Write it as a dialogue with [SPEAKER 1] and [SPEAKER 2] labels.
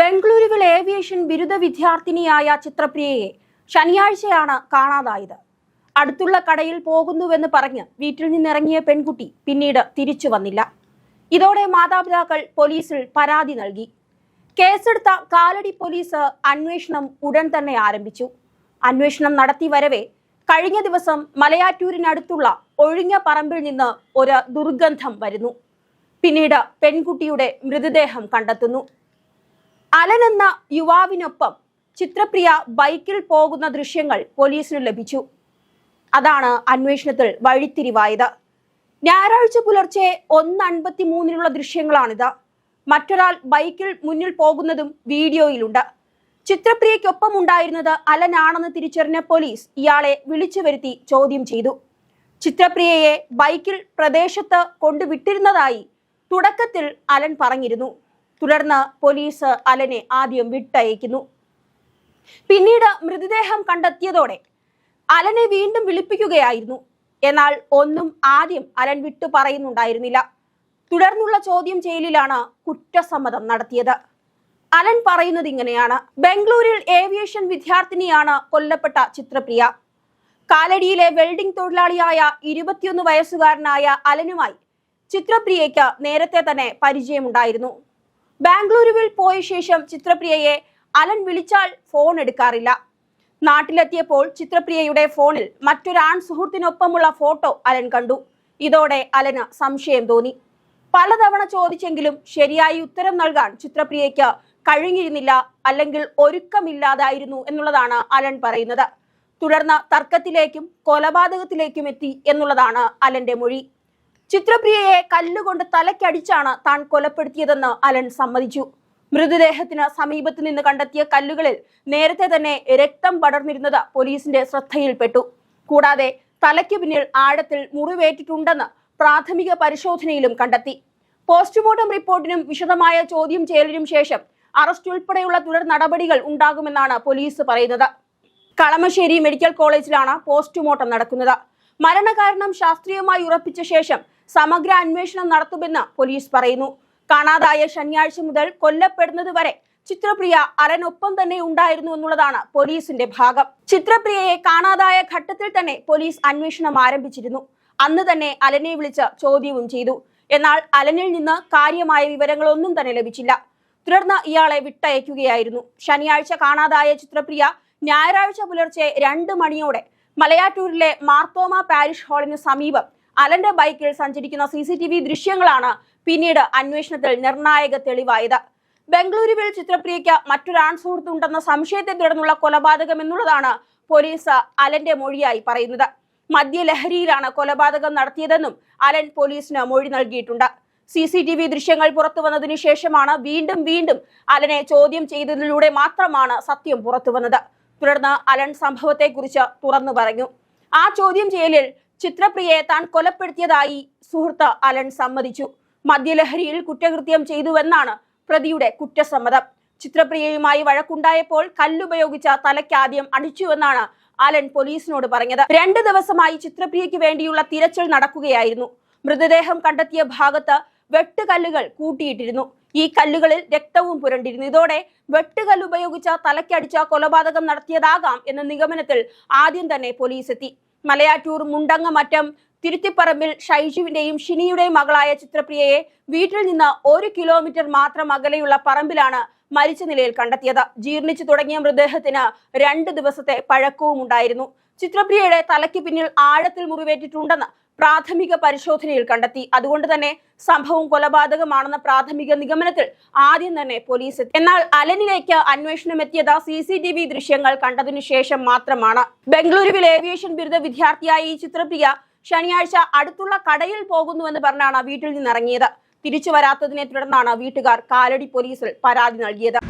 [SPEAKER 1] ബംഗളൂരുവിൽ ഏവിയേഷൻ ബിരുദ വിദ്യാർത്ഥിനിയായ ചിത്രപ്രിയയെ ശനിയാഴ്ചയാണ് കാണാതായത്. അടുത്തുള്ള കടയിൽ പോകുന്നുവെന്ന് പറഞ്ഞ് വീട്ടിൽ നിന്നിറങ്ങിയ പെൺകുട്ടി പിന്നീട് തിരിച്ചു വന്നില്ല. ഇതോടെ മാതാപിതാക്കൾ പോലീസിൽ പരാതി നൽകി. കേസെടുത്ത കാലടി പോലീസ് അന്വേഷണം ഉടൻ തന്നെ ആരംഭിച്ചു. അന്വേഷണം നടത്തി വരവെ കഴിഞ്ഞ ദിവസം മലയാറ്റൂരിനടുത്തുള്ള ഒഴിഞ്ഞ പറമ്പിൽ നിന്ന് ഒരു ദുർഗന്ധം വരുന്നു. പിന്നീട് പെൺകുട്ടിയുടെ മൃതദേഹം കണ്ടെത്തുന്നു. അലൻ എന്ന യുവാവിനൊപ്പം ചിത്രപ്രിയ ബൈക്കിൽ പോകുന്ന ദൃശ്യങ്ങൾ പോലീസിന് ലഭിച്ചു. അതാണ് അന്വേഷണത്തിൽ വഴിത്തിരിവായത്. ഞായറാഴ്ച പുലർച്ചെ ഒന്ന് അൻപത്തി മൂന്നിനുള്ള ദൃശ്യങ്ങളാണിത്. മറ്റൊരാൾ ബൈക്കിൽ മുന്നിൽ പോകുന്നതും വീഡിയോയിലുണ്ട്. ചിത്രപ്രിയയ്ക്കൊപ്പം ഉണ്ടായിരുന്നത് അലനാണെന്ന് തിരിച്ചറിഞ്ഞ പോലീസ് ഇയാളെ വിളിച്ചു വരുത്തി ചോദ്യം ചെയ്തു. ചിത്രപ്രിയയെ ബൈക്കിൽ പ്രദേശത്ത് കൊണ്ടുവിട്ടിരുന്നതായി തുടക്കത്തിൽ അലൻ പറഞ്ഞിരുന്നു. തുടർന്ന് പോലീസ് അലനെ ആദ്യം വിട്ടയക്കുന്നു. പിന്നീട് മൃതദേഹം കണ്ടെത്തിയതോടെ അലനെ വീണ്ടും വിളിപ്പിക്കുകയായിരുന്നു. എന്നാൽ ഒന്നും ആദ്യം അലൻ വിട്ടു പറയുന്നുണ്ടായിരുന്നില്ല. തുടർന്നുള്ള ചോദ്യം ചെയ്യലിലാണ് കുറ്റസമ്മതം നടത്തിയത്. അലൻ പറയുന്നത് ഇങ്ങനെയാണ്. ബംഗളൂരിൽ ഏവിയേഷൻ വിദ്യാർത്ഥിനിയാണ് കൊല്ലപ്പെട്ട ചിത്രപ്രിയ. കാലടിയിലെ വെൽഡിംഗ് തൊഴിലാളിയായ ഇരുപത്തിയൊന്ന് വയസ്സുകാരനായ അലനുമായി ചിത്രപ്രിയയ്ക്ക് നേരത്തെ തന്നെ പരിചയമുണ്ടായിരുന്നു. ബാംഗ്ലൂരുവിൽ പോയ ശേഷം ചിത്രപ്രിയയെ അലൻ വിളിച്ചാൽ ഫോൺ എടുക്കാറില്ല. നാട്ടിലെത്തിയപ്പോൾ ചിത്രപ്രിയയുടെ ഫോണിൽ മറ്റൊരാൺ സുഹൃത്തിനൊപ്പമുള്ള ഫോട്ടോ അലൻ കണ്ടു. ഇതോടെ അലന് സംശയം തോന്നി. പലതവണ ചോദിച്ചെങ്കിലും ശരിയായി ഉത്തരം നൽകാൻ ചിത്രപ്രിയയ്ക്ക് കഴിഞ്ഞിരുന്നില്ല അല്ലെങ്കിൽ ഒരുക്കമില്ലാതായിരുന്നു എന്നുള്ളതാണ് അലൻ പറയുന്നത്. തുടർന്ന് തർക്കത്തിലേക്കും കൊലപാതകത്തിലേക്കും എത്തി എന്നുള്ളതാണ് അലന്റെ മൊഴി. ചിത്രപ്രിയയെ കല്ലുകൊണ്ട് തലയ്ക്കടിച്ചാണ് താൻ കൊലപ്പെടുത്തിയതെന്ന് അലൻ സമ്മതിച്ചു. മൃതദേഹത്തിന് സമീപത്ത് നിന്ന് കണ്ടെത്തിയ കല്ലുകളിൽ നേരത്തെ തന്നെ രക്തം പടർന്നിരുന്നത് പോലീസിന്റെ ശ്രദ്ധയിൽപ്പെട്ടു. കൂടാതെ തലയ്ക്ക് പിന്നിൽ ആഴത്തിൽ മുറിവേറ്റിട്ടുണ്ടെന്ന് പ്രാഥമിക പരിശോധനയിലും കണ്ടെത്തി. പോസ്റ്റ്മോർട്ടം റിപ്പോർട്ടിനും വിശദമായ ചോദ്യം ചെയ്യലിനും ശേഷം അറസ്റ്റ് ഉൾപ്പെടെയുള്ള തുടർ നടപടികൾ ഉണ്ടാകുമെന്നാണ് പോലീസ് പറയുന്നത്. കളമശ്ശേരി മെഡിക്കൽ കോളേജിലാണ് പോസ്റ്റ്മോർട്ടം നടക്കുന്നത്. മരണകാരണം ശാസ്ത്രീയമായി ഉറപ്പിച്ച ശേഷം സമഗ്ര അന്വേഷണം നടത്തുമെന്ന് പോലീസ് പറയുന്നു. കാണാതായ ശനിയാഴ്ച മുതൽ കൊല്ലപ്പെടുന്നത് വരെ ചിത്രപ്രിയ അരനൊപ്പം തന്നെ ഉണ്ടായിരുന്നു എന്നുള്ളതാണ് പോലീസിന്റെ ഭാഗം. ചിത്രപ്രിയയെ കാണാതായ ഘട്ടത്തിൽ തന്നെ പോലീസ് അന്വേഷണം ആരംഭിച്ചിരുന്നു. അന്ന് തന്നെ അലനെ വിളിച്ച് ചോദ്യവും ചെയ്തു. എന്നാൽ അലനിൽ നിന്ന് കാര്യമായ വിവരങ്ങളൊന്നും തന്നെ ലഭിച്ചില്ല. തുടർന്ന് ഇയാളെ വിട്ടയക്കുകയായിരുന്നു. ശനിയാഴ്ച കാണാതായ ചിത്രപ്രിയ ഞായറാഴ്ച പുലർച്ചെ രണ്ട് മണിയോടെ മലയാറ്റൂരിലെ മാർത്തോമ പാരിഷ് ഹാളിന് സമീപം അലന്റെ ബൈക്കിൽ സഞ്ചരിക്കുന്ന സി സി ടി വി ദൃശ്യങ്ങളാണ് പിന്നീട് അന്വേഷണത്തിൽ നിർണായക തെളിവായത്. ബംഗളൂരുവിൽ ചിത്രപ്രിയയ്ക്ക് മറ്റൊരാൺ സുഹൃത്തുണ്ടെന്ന സംശയത്തെ തുടർന്നുള്ള കൊലപാതകം എന്നുള്ളതാണ് പോലീസ് അലന്റെ മൊഴിയായി പറയുന്നത്. മദ്യലഹരിയിലാണ് കൊലപാതകം നടത്തിയതെന്നും അലൻ പോലീസിന് മൊഴി നൽകിയിട്ടുണ്ട്. സി സി ടി വി ദൃശ്യങ്ങൾ പുറത്തു വന്നതിനു ശേഷമാണ് വീണ്ടും വീണ്ടും അലനെ ചോദ്യം ചെയ്തതിലൂടെ മാത്രമാണ് സത്യം പുറത്തു വന്നത്. തുടർന്ന് അലൻ സംഭവത്തെക്കുറിച്ച് തുറന്നു പറഞ്ഞു. ആ ചോദ്യം ചെയ്യലിൽ ചിത്രപ്രിയയെ താൻ കൊലപ്പെടുത്തിയതായി സുഹൃത്ത് അലൻ സമ്മതിച്ചു. മദ്യലഹരിയിൽ കുറ്റകൃത്യം ചെയ്തുവെന്നാണ് പ്രതിയുടെ കുറ്റസമ്മതം. ചിത്രപ്രിയയുമായി വഴക്കുണ്ടായപ്പോൾ കല്ലുപയോഗിച്ച തലയ്ക്കാദ്യം അടിച്ചുവെന്നാണ് അലൻ പോലീസിനോട് പറഞ്ഞത്. രണ്ട് ദിവസമായി ചിത്രപ്രിയയ്ക്ക് വേണ്ടിയുള്ള തിരച്ചിൽ നടക്കുകയായിരുന്നു. മൃതദേഹം കണ്ടെത്തിയ ഭാഗത്ത് വെട്ടുകല്ലുകൾ കൂട്ടിയിട്ടിരുന്നു. ഈ കല്ലുകളിൽ രക്തവും പുരണ്ടിരുന്നു. ഇതോടെ വെട്ടുകല്ലുപയോഗിച്ച തലയ്ക്കടിച്ച കൊലപാതകം നടത്തിയതാകാം എന്ന നിഗമനത്തിൽ ആദ്യം തന്നെ പോലീസ് എത്തി. മലയാറ്റൂർ മുണ്ടങ്ങമറ്റം തിരുത്തിപ്പറമ്പിൽ ഷൈജുവിന്റെയും ഷിനിയുടെയും മകളായ ചിത്രപ്രിയയെ വീട്ടിൽ നിന്ന് ഒരു കിലോമീറ്റർ മാത്രം അകലെയുള്ള പറമ്പിലാണ് മരിച്ച നിലയിൽ കണ്ടെത്തിയത്. ജീർണിച്ചു തുടങ്ങിയ മൃതദേഹത്തിന് രണ്ട് ദിവസത്തെ പഴക്കവും ഉണ്ടായിരുന്നു. ചിത്രപ്രിയയുടെ തലയ്ക്ക് പിന്നിൽ ആഴത്തിൽ മുറിവേറ്റിട്ടുണ്ടെന്ന് പ്രാഥമിക പരിശോധനയിൽ കണ്ടെത്തി. അതുകൊണ്ട് തന്നെ സംഭവം കൊലപാതകമാണെന്ന പ്രാഥമിക നിഗമനത്തിൽ ആദ്യം തന്നെ പോലീസ് എത്തി. എന്നാൽ അലനിലേക്ക് അന്വേഷണം എത്തിയത് സി സി ടി വി ദൃശ്യങ്ങൾ കണ്ടതിനു ശേഷം മാത്രമാണ്. ബംഗളൂരുവിൽ ഏവിയേഷൻ ബിരുദ വിദ്യാർത്ഥിയായ ഈ ചിത്രപ്രിയ ശനിയാഴ്ച അടുത്തുള്ള കടയിൽ പോകുന്നുവെന്ന് പറഞ്ഞാണ് വീട്ടിൽ നിന്നിറങ്ങിയത്. തിരിച്ചു വരാത്തതിനെ തുടർന്നാണ് വീട്ടുകാർ കാലടി പോലീസിൽ പരാതി നൽകിയത്.